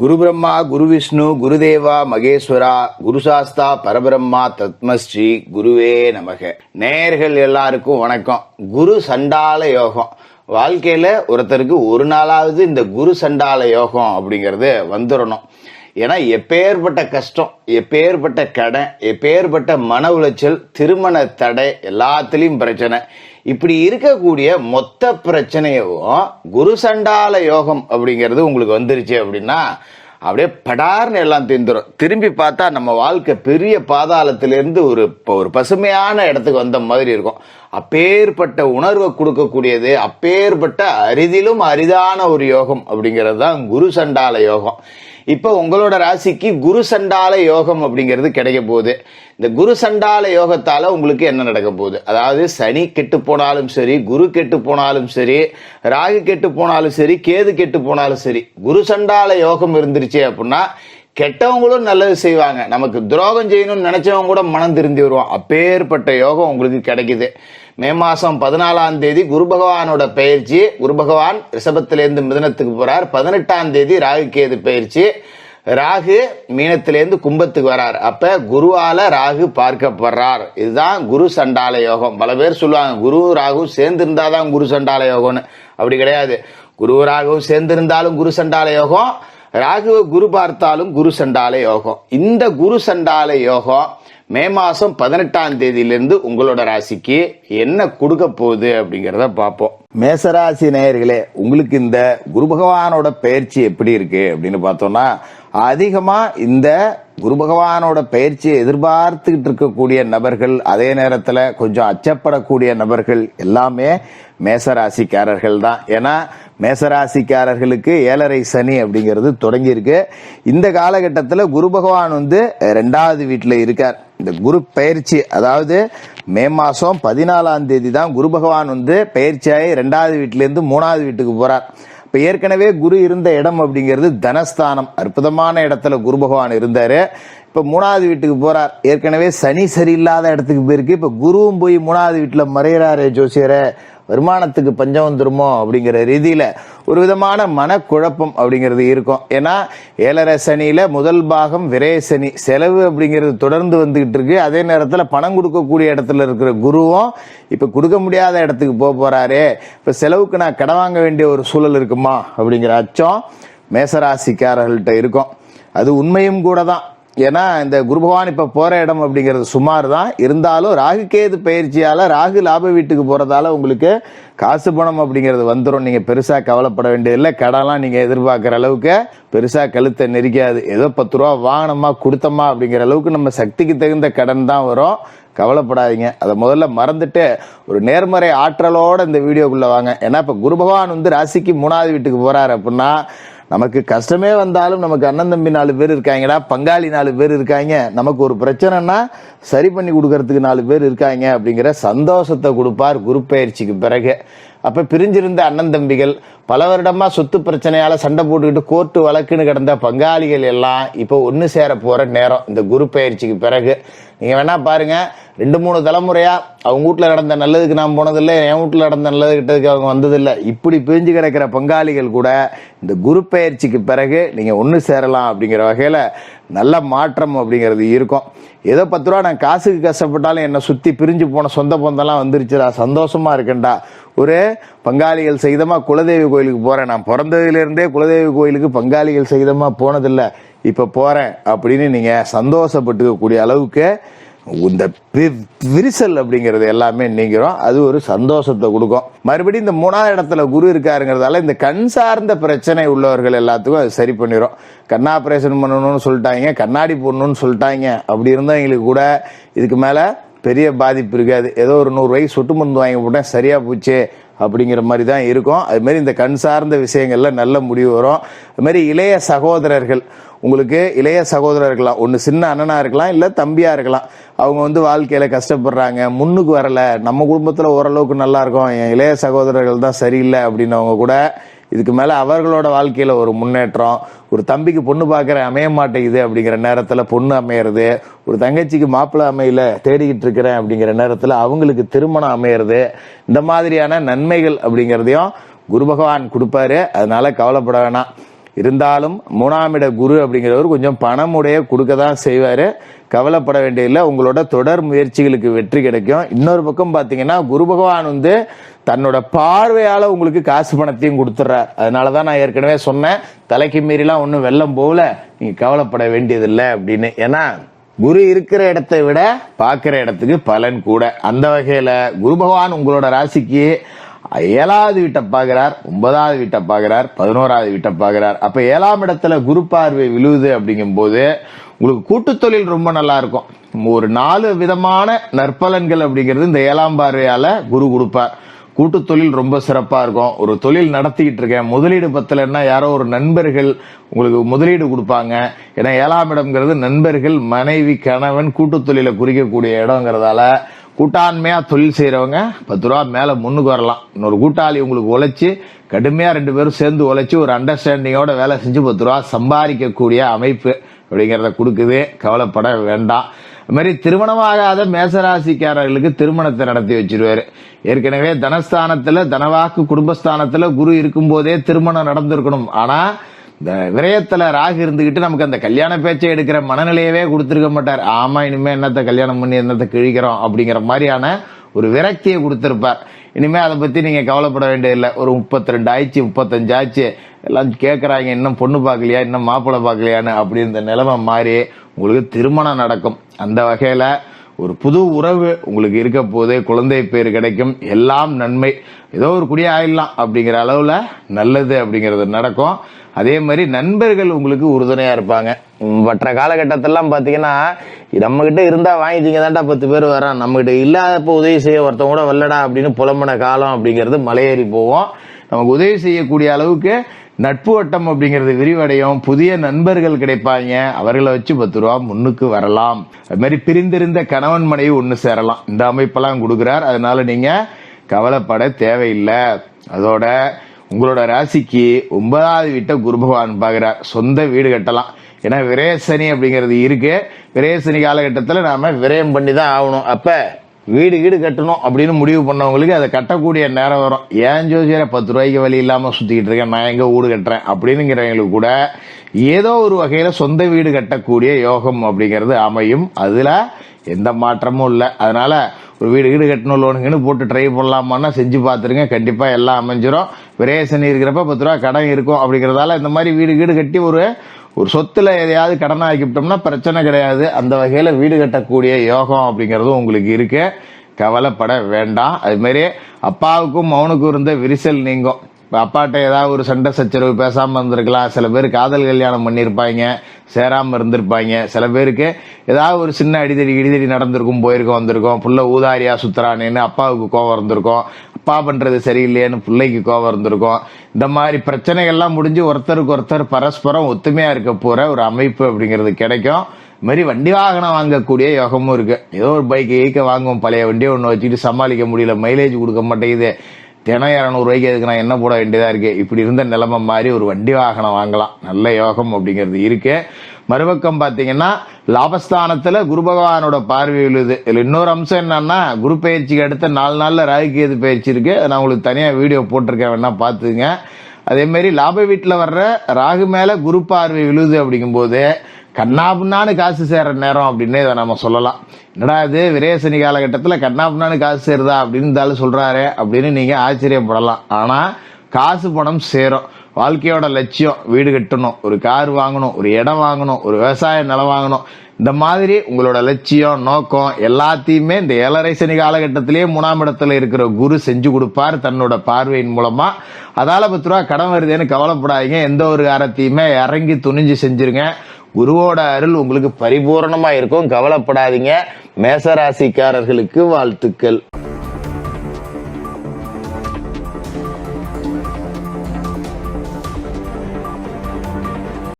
குரு பிரம்மா குரு விஷ்ணு குருதேவா மகேஸ்வரா குரு சாஸ்தா பரபிரம்மா தத்மஸ்ரீ குருவே நமக. நேர்கள் எல்லாருக்கும் வணக்கம். குரு சண்டால யோகம். வாழ்க்கையில ஒருத்தருக்கு ஒரு நாளாவது இந்த குரு சண்டால யோகம் அப்படிங்கிறது வந்துடணும் ஏன்னா எப்பேற்பட்ட கஷ்டம் எப்பேற்பட்ட கடன் எப்பேற்பட்ட மன உளைச்சல் திருமண தடை எல்லாத்துலேயும் பிரச்சனை. இப்படி இருக்கக்கூடிய மொத்த பிரச்சனையும் குரு சண்டால யோகம் அப்படிங்கிறது உங்களுக்கு வந்துருச்சு அப்படின்னா அப்படியே படார்னு எல்லாம் தீந்துடும் திரும்பி பார்த்தா நம்ம வாழ்க்கை பெரிய பாதாளத்திலேருந்து ஒரு இப்போ ஒரு பசுமையான இடத்துக்கு வந்த மாதிரி இருக்கும். அப்பேற்பட்ட உணர்வை கொடுக்கக்கூடியது அப்பேற்பட்ட அரிதிலும் அரிதான ஒரு யோகம் அப்படிங்கிறது தான் குரு சண்டால யோகம். இப்போ உங்களோட ராசிக்கு குரு சண்டால யோகம் அப்படிங்கிறது கிடைக்க போகுது. இந்த குரு சண்டால யோகத்தால் உங்களுக்கு என்ன நடக்க போகுது? அதாவது சனி கெட்டு போனாலும் சரி குரு கெட்டு போனாலும் சரி ராகு கெட்டு போனாலும் சரி கேது கெட்டு போனாலும் சரி குரு சண்டால யோகம் இருந்துருச்சு அப்படின்னா கெட்டவங்களும் நல்லது செய்வாங்க. நமக்கு துரோகம் செய்யணும்னு நினைச்சவங்க கூட மனம் திருந்தி வருவான். அப்பேற்பட்ட யோகம் உங்களுக்கு கிடைக்குது. மே மாசம் பதினாலாம் தேதி குரு பகவானோட பயிற்சி. குரு பகவான் ரிஷபத்திலேருந்து மிதனத்துக்கு போறார். பதினெட்டாம் தேதி ராகு கேது பயிற்சி. ராகு மீனத்திலேருந்து கும்பத்துக்கு வரார். அப்ப குருவால ராகு பார்க்கப்படுறார். இதுதான் குரு சண்டால யோகம். பல பேர் சொல்லுவாங்க குரு ராகு சேர்ந்து இருந்தாதான் குரு சண்டால யோகம்னு. அப்படி கிடையாது. குரு ராகு சேர்ந்து இருந்தாலும் குரு சண்டால யோகம். ராகுவை குரு பார்த்தாலும் குரு சண்டால யோகம். இந்த குரு சண்டால யோகம் மே மாசம் பதினெட்டாம் தேதியிலிருந்து உங்களோட ராசிக்கு என்ன கொடுக்க போகுது அப்படிங்கிறத பார்ப்போம். மேசராசி நேயர்களே உங்களுக்கு இந்த குரு பகவானோட பயிற்சி எப்படி இருக்கு அப்படின்னு பார்த்தோம்னா அதிகமா இந்த குரு பகவானோட பயிற்சியை எதிர்பார்த்துக்கிட்டு இருக்கக்கூடிய நபர்கள் அதே நேரத்தில் கொஞ்சம் அச்சப்படக்கூடிய நபர்கள் எல்லாமே மேசராசிக்காரர்கள் தான். ஏன்னா மேசராசிக்காரர்களுக்கு ஏழரை சனி அப்படிங்கிறது தொடங்கியிருக்கு. இந்த காலகட்டத்தில் குரு பகவான் வந்து ரெண்டாவது வீட்டில் இருக்கார். இந்த குரு பயிற்சி அதாவது மே மாதம் பதினாலாம் தேதி தான் குரு பகவான் வந்து பயிற்சியாகி ரெண்டாவது வீட்டிலேருந்து மூணாவது வீட்டுக்கு போகிறார் இப்போ ஏற்கனவே குரு இருந்த இடம் அப்படிங்கிறது தனஸ்தானம். அற்புதமான இடத்துல குரு பகவான் இருந்தார். இப்போ மூணாவது வீட்டுக்கு போகிறார் ஏற்கனவே சனி சரியில்லாத இடத்துக்கு போயிருக்கு. இப்போ குருவும் போய் மூணாவது வீட்டில் மறையிறாரு ஜோசியரை. வருமானத்துக்கு பஞ்சம் வந்துருமோ அப்படிங்கிற ரீதியில் ஒரு விதமான மனக்குழப்பம் அப்படிங்கிறது இருக்கும். ஏன்னா ஏழரை சனியில் முதல் பாகம் விரைய சனி செலவு அப்படிங்கிறது தொடர்ந்து வந்துக்கிட்டு இருக்கு. அதே நேரத்தில் பணம் கொடுக்கக்கூடிய இடத்துல இருக்கிற குருவும் இப்போ கொடுக்க முடியாத இடத்துக்கு போக போகிறாரே இப்போ செலவுக்கு நான் கடன் வாங்க வேண்டிய ஒரு சூழல் இருக்குமா அப்படிங்கிற அச்சம் மேசராசிக்காரர்கள்ட்ட இருக்கும். அது உண்மையும் கூட தான் ஏன்னா இந்த குரு பகவான் இப்ப போற இடம் அப்படிங்கிறது சுமார் தான் இருந்தாலும் ராகு கேது பயிற்சியால ராகு லாப வீட்டுக்கு போறதால உங்களுக்கு காசு பணம் அப்படிங்கிறது வந்துடும் நீங்க பெருசா கவலைப்பட வேண்டியதில்லை. கடன்லாம் நீங்க எதிர்பார்க்குற அளவுக்கு பெருசா கழுத்தை நெரிக்காது. ஏதோ பத்து ரூபா வாங்கினோமா கொடுத்தோமா அப்படிங்கிற அளவுக்கு நம்ம சக்திக்கு தகுந்த கடன் தான் வரும். கவலைப்படாதீங்க. அதை முதல்ல மறந்துட்டு ஒரு நேர்மறை ஆற்றலோட இந்த வீடியோக்குள்ள வாங்க. ஏன்னா இப்ப குரு பகவான் வந்து ராசிக்கு மூணாவது வீட்டுக்கு போறாரு அப்படின்னா நமக்கு கஷ்டமே வந்தாலும் நமக்கு அண்ணன் தம்பி நாலு பேர் இருக்காங்கடா பங்காளி நாலு பேர் இருக்காங்க. நமக்கு ஒரு பிரச்சனைனா சரி பண்ணி கொடுக்கறதுக்கு நாலு பேர் இருக்காங்க அப்படிங்கிற சந்தோஷத்தை கொடுப்பார் குரு பயிற்சிக்கு பிறகு. அப்ப பிரிஞ்சிருந்த அண்ணன் தம்பிகள் பல வருடமா சொத்து பிரச்சனையால சண்டை போட்டுக்கிட்டு கோர்ட்டு வழக்குன்னு கிடந்த பங்காளிகள் எல்லாம் இப்போ ஒன்று சேர போற நேரம். இந்த குரு பயிற்சிக்கு பிறகு. நீங்க வேணா பாருங்க ரெண்டு மூணு தலைமுறையா அவங்க வீட்டுல நடந்த நல்லதுக்கு நான் போனதில்லை என் வீட்டுல நடந்த நல்லது கிட்டதுக்கு அவங்க வந்ததில்லை. இப்படி பிரிஞ்சு கிடக்கிற பங்காளிகள் கூட இந்த குரு பயிற்சிக்கு பிறகு நீங்க ஒன்று சேரலாம் அப்படிங்கிற வகையில நல்ல மாற்றம் அப்படிங்கிறது இருக்கும். ஏதோ பத்து ரூபா நான் காசுக்கு கஷ்டப்பட்டாலும் என்னை சுத்தி பிரிஞ்சு போன சொந்த பந்தெல்லாம் வந்துருச்சுடா சந்தோஷமா இருக்கேன்டா. ஒரு பங்காளிகள் சகிதமாக குலதெய்வ கோயிலுக்கு போகிறேன் நான் பிறந்ததுலேருந்தே குலதெய்வ கோயிலுக்கு பங்காளிகள் சகிதமாக போனதில்லை. இப்போ போகிறேன் அப்படின்னு நீங்கள் சந்தோஷப்பட்டுக்கக்கூடிய அளவுக்கு இந்த விரிசல் அப்படிங்கிறது எல்லாமே நீங்கிறோம். அது ஒரு சந்தோஷத்தை கொடுக்கும். மறுபடியும் இந்த மூணாவது இடத்துல குரு இருக்காருங்கிறதால இந்த கண் சார்ந்த பிரச்சனை உள்ளவர்கள் எல்லாத்துக்கும் அது சரி பண்ணிடும் கண் ஆப்ரேஷன் பண்ணணும்னு சொல்லிட்டாங்க கண்ணாடி போடணும்னு சொல்லிட்டாங்க. அப்படி இருந்தவங்களுக்கு கூட இதுக்கு மேலே பெரிய பாதிப்பு இருக்காது ஏதோ ஒரு நூறு வயசு சொட்டு மருந்து வாங்கி போட்டேன் சரியாக போச்சு அப்படிங்கிற மாதிரி தான் இருக்கும். அதுமாரி இந்த கண் சார்ந்த விஷயங்களில் நல்ல முடிவு வரும். அதுமாரி இளைய சகோதரர்கள் உங்களுக்கு இளைய சகோதரர்களாம் ஒன்று சின்ன அண்ணனாக இருக்கலாம் இல்லை தம்பியாக இருக்கலாம் அவங்க வந்து வாழ்க்கையில் கஷ்டப்படுறாங்க முன்னுக்கு வரலை நம்ம குடும்பத்தில் ஓரளவுக்கு நல்லாயிருக்கும் என் இளைய சகோதரர்கள் தான் சரியில்லை அப்படின்னவங்க கூட இதுக்கு மேலே அவர்களோட வாழ்க்கையில் ஒரு முன்னேற்றம் ஒரு தம்பிக்கு பொண்ணு பார்க்குற அமைய மாட்டேங்குது அப்படிங்கிற நேரத்தில் பொண்ணு அமையிறது ஒரு தங்கச்சிக்கு மாப்பிள்ளை அமையல தேடிக்கிட்டு இருக்கிறேன் அப்படிங்கிற நேரத்தில் அவங்களுக்கு திருமணம் அமையிறது இந்த மாதிரியான நன்மைகள் அப்படிங்கிறதையும் குரு பகவான் கொடுப்பாரு. அதனால கவலைப்பட வேணாம். இருந்தாலும் மூணாம் இட குரு அப்படிங்கிறவர் கொஞ்சம் பணமுடைய கொடுக்க தான் செய்வார். கவலைப்பட வேண்டியதில்லை. உங்களோட தொடர் முயற்சிகளுக்கு வெற்றி கிடைக்கும். இன்னொரு பக்கம் பார்த்தீங்கன்னா குரு பகவான் வந்து தன்னோட பார்வையால உங்களுக்கு காசு பணத்தையும் கொடுத்துட்றார் அதனாலதான் நான் ஏற்கனவே சொன்னேன் தலைக்கு மீறிலாம் ஒன்றும் வெள்ளம் போகல நீங்க கவலைப்பட வேண்டியதில்லை அப்படின்னு. ஏன்னா குரு இருக்கிற இடத்தை விட பார்க்குற இடத்துக்கு பலன் கூட. அந்த வகையில குரு பகவான் உங்களோட ராசிக்கு ஏழாவது வீட்டை பார்க்கிறார் ஒன்பதாவது வீட்டை பார்க்கிறார் பதினோராவது வீட்டை பார்க்கிறார். அப்ப ஏழாம் இடத்துல குரு பார்வை விழுவுது அப்படிங்கும் போது உங்களுக்கு கூட்டு தொழில் ரொம்ப நல்லா இருக்கும். ஒரு நாலு விதமான நற்பலன்கள் அப்படிங்கிறது இந்த ஏழாம் பார்வையால குரு கொடுப்பார். கூட்டு தொழில் ரொம்ப சிறப்பா இருக்கும். ஒரு தொழில் நடத்திக்கிட்டு இருக்கேன். முதலீடு பத்தலைன்னா யாரோ ஒரு நண்பர்கள் உங்களுக்கு முதலீடு கொடுப்பாங்க. ஏன்னா ஏழாம் இடம்ங்கிறது நண்பர்கள் மனைவி கணவன் கூட்டு தொழிலை குறிக்கக்கூடிய இடங்கிறதால கூட்டாண்மையா தொழில் செய்யறவங்க பத்து ரூபா மேல முன்னுக்கு வரலாம். இன்னொரு கூட்டாளி உங்களுக்கு உழைச்சி கடுமையா ரெண்டு பேரும் சேர்ந்து உழைச்சி ஒரு அண்டர்ஸ்டாண்டிங்கோட வேலை செஞ்சு பத்து ரூபா சம்பாதிக்கக்கூடிய அமைப்பு அப்படிங்கிறத கொடுக்குது. கவலைப்பட வேண்டாம். அது மாதிரி திருமணமாகாத மேசராசிக்காரர்களுக்கு திருமணத்தை நடத்தி வச்சிருவாரு. ஏற்கனவே தனஸ்தானத்துல தனவாக்கு குடும்பஸ்தானத்துல குரு இருக்கும்போதே திருமணம் நடந்திருக்கணும். ஆனா இந்த விரயத்துல ராகு இருந்துகிட்டு நமக்கு அந்த கல்யாண பேச்சை எடுக்கிற மனநிலையவே கொடுத்துருக்க மாட்டார். ஆமா இனிமே என்னத்த கல்யாணம் பண்ணி என்னத்த கிழிக்கிறோம் அப்படிங்கிற மாதிரியான ஒரு விரக்தியை கொடுத்துருப்பார். இனிமே அதை பத்தி நீங்க கவலைப்பட வேண்டியதில்லை. ஒரு முப்பத்தி ரெண்டு ஆயிடுச்சு முப்பத்தஞ்சு ஆச்சு. எல்லாம் கேட்கறாங்க இன்னும் பொண்ணு பார்க்கலையா இன்னும் மாப்பிள்ளை பார்க்கலையான்னு அப்படி இந்த நிலைமை மாறி உங்களுக்கு திருமணம் நடக்கும். அந்த வகையில ஒரு புது உறவு உங்களுக்கு இருக்க போது குழந்தை பேர் கிடைக்கும். எல்லாம் நன்மை. ஏதோ ஒரு குடி ஆயிடலாம் அப்படிங்கிற அளவுல நல்லது அப்படிங்கிறது நடக்கும். அதே மாதிரி நண்பர்கள் உங்களுக்கு உறுதுணையா இருப்பாங்க. மற்ற காலகட்டத்திலாம் பாத்தீங்கன்னா நம்ம கிட்ட இருந்தா வாங்கிட்டீங்க தான்டா பத்து பேர் வரான் நம்ம கிட்ட இல்லாதப்ப உதவி செய்ய ஒருத்தன் கூட வரலடா அப்படின்னு புலம்புன காலம் அப்படிங்கிறது மலையேறி போவோம். நமக்கு உதவி செய்யக்கூடிய அளவுக்கு நட்பு வட்டம் அப்படிங்கிறது விரிவடையும். புதிய நண்பர்கள் கிடைப்பாங்க. அவர்களை வச்சு பத்து ரூபா முன்னுக்கு வரலாம். அது மாதிரி பிரிந்திருந்த கணவன் மனைவி ஒண்ணு சேரலாம். இந்த அமைப்பெல்லாம் கொடுக்கிறார். அதனால நீங்க கவலைப்பட தேவையில்லை. அதோட உங்களோட ராசிக்கு ஒன்பதாவது வீட்டை குரு பகவான் சொந்த வீடு கட்டலாம். ஏன்னா விரயசனி அப்படிங்கிறது இருக்கு. விரேசனி காலகட்டத்தில் நாம விரயம் பண்ணி தான் ஆகணும். அப்போ வீடு வீடு கட்டணும் அப்படின்னு முடிவு பண்ணவங்களுக்கு அதை கட்டக்கூடிய நேரம் வரும். ஏன் ஜோசியரை பத்து ரூபாய்க்கு வழி இல்லாமல் சுற்றிக்கிட்டு இருக்கேன்? நான் எங்கே வீடு கட்டுறேன்? அப்படின்னுங்கிறவங்களுக்கு கூட ஏதோ ஒரு வகையில் சொந்த வீடு கட்டக்கூடிய யோகம் அப்படிங்கிறது அமையும். அதில் எந்த மாற்றமும் இல்லை. அதனால் ஒரு வீடு வீடு கட்டணும் லோனுங்கன்னு போட்டு ட்ரை பண்ணலாமான்னா செஞ்சு பார்த்துருங்க. கண்டிப்பாக எல்லாம் அமைஞ்சிரும். விரேசனி இருக்கிறப்ப பத்து ரூபா கடன் இருக்கும் அப்படிங்கிறதால இந்த மாதிரி வீடு வீடு கட்டி ஒரு ஒரு சொத்துல எதையாவது கடன் ஆக்கிவிட்டோம்னா பிரச்சனை கிடையாது. அந்த வகையில வீடு கட்டக்கூடிய யோகம் அப்படிங்கறதும் உங்களுக்கு இருக்கு. கவலைப்பட வேண்டாம். அது மாதிரி அப்பாவுக்கும் மௌனுக்கும் இருந்த விரிசல் நீங்கும். இப்போ அப்பாட்ட ஏதாவது ஒரு சண்டை சச்சரவு பேசாமல் இருந்திருக்கலாம். சில பேர் காதல் கல்யாணம் பண்ணியிருப்பாங்க சேராமல் இருந்திருப்பாங்க. சில பேருக்கு ஏதாவது ஒரு சின்ன அடிதடி இடிதடி நடந்திருக்கும் போயிருக்கும் வந்திருக்கும். புள்ள ஊதாரியா சுத்துறானேன்னு அப்பாவுக்கு கோவம் இருந்திருக்கும் அப்பா பண்றது சரியில்லையேன்னு பிள்ளைக்கு கோவம் இருந்திருக்கும். இந்த மாதிரி பிரச்சனைகள்லாம் முடிஞ்சு ஒருத்தருக்கு ஒருத்தர் பரஸ்பரம் ஒத்துமையா இருக்க போற ஒரு அமைப்பு அப்படிங்கிறது கிடைக்கும். இது மாதிரி வண்டி வாகனம் வாங்கக்கூடிய யோகமும் இருக்கு. ஏதோ ஒரு பைக் ஈக்க வாங்குவோம் பழைய வண்டியை ஒன்று வச்சுட்டு சமாளிக்க முடியல மைலேஜ் கொடுக்க மாட்டேங்குது. தினம் இரநூறுவாய்க்கு அதுக்கு நான் என்ன போட வேண்டியதாக இருக்கு? இப்படி இருந்த நிலைமை மாதிரி ஒரு வண்டி வாகனம் வாங்கலாம். நல்ல யோகம் அப்படிங்கிறது இருக்கு. மறுபக்கம் பார்த்தீங்கன்னா லாபஸ்தானத்தில் குரு பகவானோட பார்வை விழுது. இதில் இன்னொரு அம்சம் என்னன்னா குரு பயிற்சிக்கு அடுத்த நாலு நாளில் ராகுகேது பயிற்சி இருக்கு. நான் உங்களுக்கு தனியாக வீடியோ போட்டிருக்கேன். வேணா பார்த்துங்க அதே மாதிரி லாப வீட்டில் வர்ற ராகு மேலே குரு பார்வை விழுது அப்படிங்கும்போது கண்ணாபுண்ணான்னு காசு சேர்ற நேரம் அப்படின்னு இதை நம்ம சொல்லலாம். என்னடா இது? விரேசனி காலகட்டத்தில் கண்ணாபுண்ணான்னு காசு சேருதா அப்படின்னு இருந்தாலும் சொல்கிறாரு அப்படின்னு நீங்கள் ஆச்சரியப்படலாம். ஆனால் காசு பணம் சேரும். வாழ்க்கையோட லட்சியம் வீடு கட்டணும் ஒரு கார் வாங்கணும் ஒரு இடம் வாங்கணும் ஒரு விவசாய நிலம் வாங்கணும். இந்த மாதிரி உங்களோட லட்சியம் நோக்கம் எல்லாத்தையுமே இந்த ஏழரை சனி காலகட்டத்திலேயே மூணாம் இடத்துல இருக்கிற குரு செஞ்சு கொடுப்பார் தன்னோட பார்வையின் மூலமா. அதால பத்து ரூபா கடன் வருதுன்னு கவலைப்படாதீங்க. எந்த ஒரு காரத்தையுமே இறங்கி துணிஞ்சு செஞ்சிருங்க. குருவோட அருள் உங்களுக்கு பரிபூரணமா இருக்கும் கவலைப்படாதீங்க. மேசராசிக்காரர்களுக்கு வாழ்த்துக்கள்.